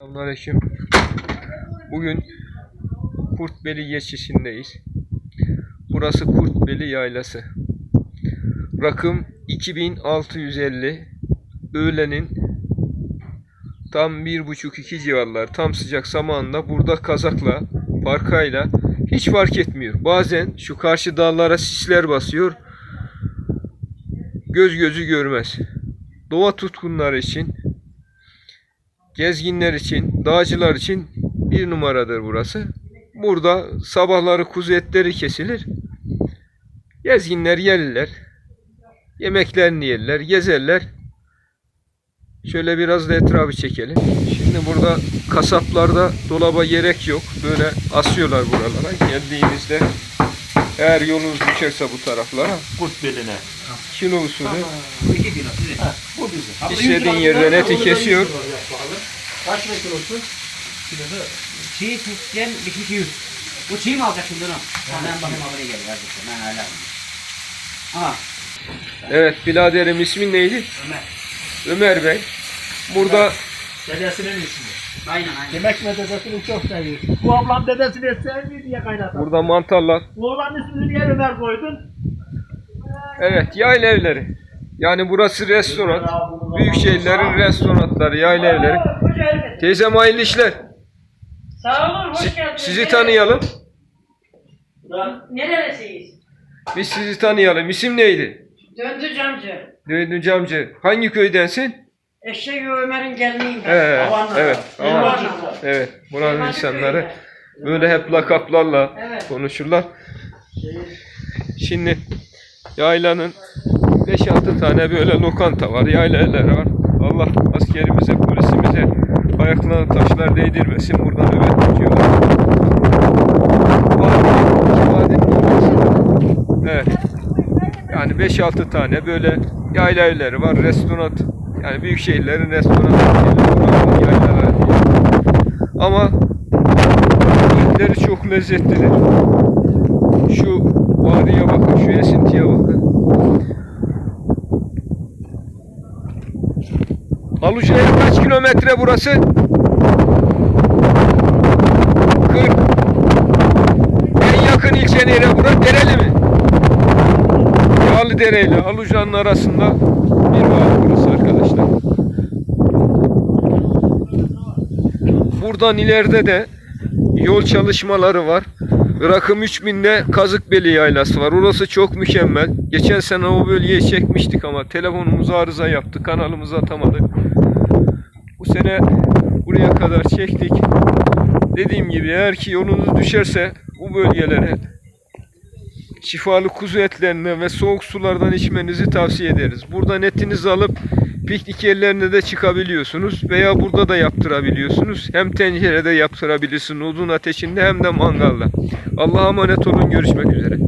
Selamünaleyküm. Bugün Kurtbeli geçişindeyiz. Burası Kurtbeli Yaylası. Rakım 2650. Öğlenin tam bir buçuk iki civarlar tam sıcak zamanında burada kazakla, parkayla hiç fark etmiyor. Bazen şu karşı dağlara sisler basıyor. Göz gözü görmez. Doğa tutkunları için gezginler için, dağcılar için bir numaradır burası. Burada sabahları kuzu etleri kesilir. Gezginler yerler. Yemeklerini yerler, gezerler. Şöyle biraz da etrafı çekelim. Şimdi burada kasaplarda dolaba gerek yok. Böyle asıyorlar buralara. Geldiğinizde eğer yolunuz düşerse bu taraflara Kurt beline. kilo usulü Bu iki kilo. İstediğin yerden eti kesiyor. Kaç metre kilosu? Çiğ sütten bir kişi yüz. Bu çiğ mi alacak şimdi onu? Ben bakayım haberi geliyor. Ben hala. Aha. Evet biraderim ismin neydi? Ömer. Ömer Bey. Burada Dedesinin ismi. Aynen aynen. Demek mi dedesini çok seviyor. Bu ablam dedesini sevmiyor diye kaynatar. burada mantarlar. Bu oğlanın ismini niye Ömer koydun? Evet yayla evleri. Yani burası restoran. Büyük şehirlerin restoranları, yayla evleri. Teyzem hayırlı işler. Sağ olun, hoş geldiniz. sizi tanıyalım. Nerelisiyiz? Biz sizi tanıyalım. İsim neydi? Döndü camcı. Döydün camcı. Hangi köydensin? Eşek Ömer'in geliniyim ben. Evet. Havanlı. Evet. Havanlı. Evet. Buranın insanları köyünde. böyle hep lakaplarla Evet. konuşurlar. Şimdi yaylanın 5-6 tane böyle lokanta var, yayla evleri var. Allah askerimize, polisimize ayaklarına taşlar değdirmesin. Buradan nöbet tutuyorlar. Evet. Yani 5-6 tane böyle yayla evleri var. Restoran, yani büyük şehirlerin restoranları, yaylaları diye. Ama yemekleri çok lezzetlidir. Şu vadiye bakın, şu esintiye bakın. Aluca'ya kaç kilometre burası? 40. En yakın ilçe nere burası? Dereli mi? Yağlı Dere ile Aluca'nın arasında bir vadi burası arkadaşlar. Buradan ileride de yol çalışmaları var. Rakım 3000'de Kazıkbeli Yaylası var. Orası çok mükemmel. Geçen sene o bölgeyi çekmiştik ama telefonumuz arıza yaptı. Kanalımıza atamadık. Bu sene buraya kadar çektik. Dediğim gibi eğer ki yolunuz düşerse bu bölgelere şifalı kuzu etlerinden ve soğuk sulardan içmenizi tavsiye ederiz. Buradan etinizi alıp piknik yerlerine de çıkabiliyorsunuz veya burada da yaptırabiliyorsunuz. Hem tencerede yaptırabilirsiniz odun ateşinde hem de mangalda. Allah'a emanet olun görüşmek üzere.